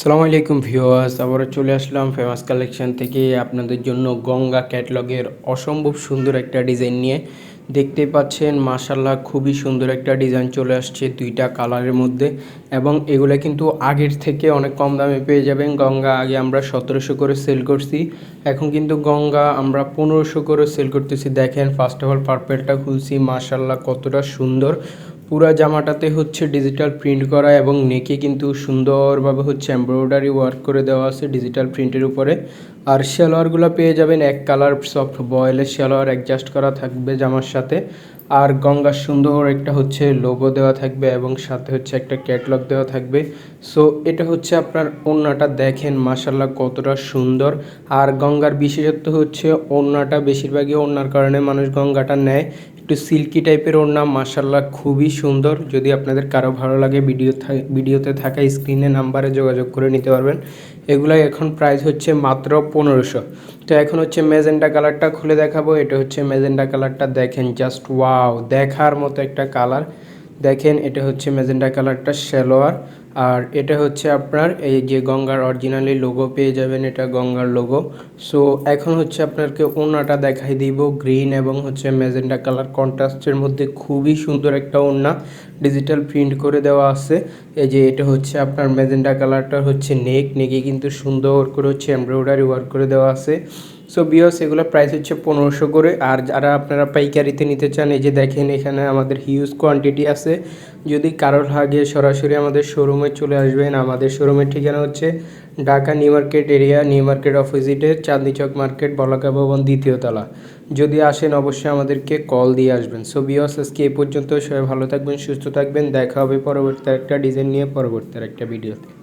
সালামু আলাইকুম ভিউয়ার্স, আবারও চলে আসলাম ফেমাস কালেকশন থেকে আপনাদের জন্য গঙ্গা ক্যাটলগের অসম্ভব সুন্দর একটা ডিজাইন নিয়ে। দেখতে পাচ্ছেন মাশাল্লাহ খুবই সুন্দর একটা ডিজাইন চলে আসছে দুইটা কালারের মধ্যে এবং এগুলো কিন্তু আগের থেকে অনেক কম দামে পেয়ে যাবেন। গঙ্গা আগে আমরা সতেরোশো করে সেল করছি, এখন কিন্তু গঙ্গা আমরা পনেরোশো করে সেল করতেছি। দেখেন, ফার্স্ট অফ অল পার্পেলটা খুলছি মাশাল্লাহ কতটা সুন্দর। পুরা জামাটাতে হচ্ছে ডিজিটাল প্রিন্ট করা এবং নেকে কিন্তু সুন্দরভাবে হচ্ছে এমব্রয়ডারি ওয়ার্ক করে দেওয়া আছে ডিজিটাল প্রিন্টের উপরে। আর সালোয়ারগুলো পেয়ে যাবেন এক কালার সফট বয়েলের সালোয়ার অ্যাডজাস্ট করা থাকবে জামার সাথে। আর গঙ্গার সুন্দর একটা হচ্ছে লোগো দেওয়া থাকবে এবং সাথে হচ্ছে একটা ক্যাটলগ দেওয়া থাকবে। সো এটা হচ্ছে আপনার ওড়নাটা দেখেন মাসাল্লাহ কতটা সুন্দর। আর গঙ্গার বিশেষত্ব হচ্ছে ওড়নাটা বেশিরভাগই ওড়নার কারণে মানুষ গঙ্গাটা নেয়। একটু সিল্কি টাইপের ওড়না মাসাল্লাহ খুবই সুন্দর। যদি আপনাদের কারও ভালো লাগে, ভিডিও ভিডিওতে থাকা স্ক্রিনে নাম্বারে যোগাযোগ করে নিতে পারবেন। এগুলো এখন প্রাইস হচ্ছে মাত্র পনেরোশো। তো এখন হচ্ছে মেজেন্ডা কালারটা খুলে দেখাবো, এটা হচ্ছে মেজেন্ডা কালারটা দেখেন জাস্ট ওয়াও দেখার মতো একটা কালার দেখেন, এটা হচ্ছে মেজেন্ডা কালারটা সালোয়ার আর এটা হচ্ছে আপনার এই যে গঙ্গার অরিজিনালি লোগো পেয়ে যাবেন, এটা গঙ্গার লোগো সো এখন হচ্ছে আপনাকে ওড়নাটা দেখাই দিব গ্রিন এবং হচ্ছে মেজেন্ডা কালার কন্ট্রাস্টের মধ্যে খুবই সুন্দর একটা ওড়না। ডিজিটাল প্রিন্ট করে দেওয়া আছে। এই যে এটা হচ্ছে আপনার মেজেন্ডা কালারটা হচ্ছে নেক নেকে কিন্তু সুন্দর করে হচ্ছে এমব্রয়ডারি ওয়ার্ক করে দেওয়া আছে। সো বিয়স এগুলো প্রাইস হচ্ছে পনেরোশো করে। আর যারা আপনারা পাইকারিতে নিতে চান, এই যে দেখেন এখানে আমাদের হিউজ কোয়ান্টিটি আছে। যদি কারোর আগে সরাসরি আমাদের শোরুমে চলে আসবেন, আমাদের শোরুমের ঠিকানা হচ্ছে Dhaka New Market area, New Market অপোজিটে চাঁদনি চক মার্কেট, বলাকা ভবন, দ্বিতীয় তলা। যদি আসেন, অবশ্যই আমাদেরকে কল দিয়ে আসবেন। সো বিয়স আজকে এই পর্যন্ত সবাই ভালো থাকবেন, সুস্থ থাকবেন। দেখা হবে পরবর্তী একটা ডিজাইন নিয়ে, পরবর্তী একটা ভিডিওতে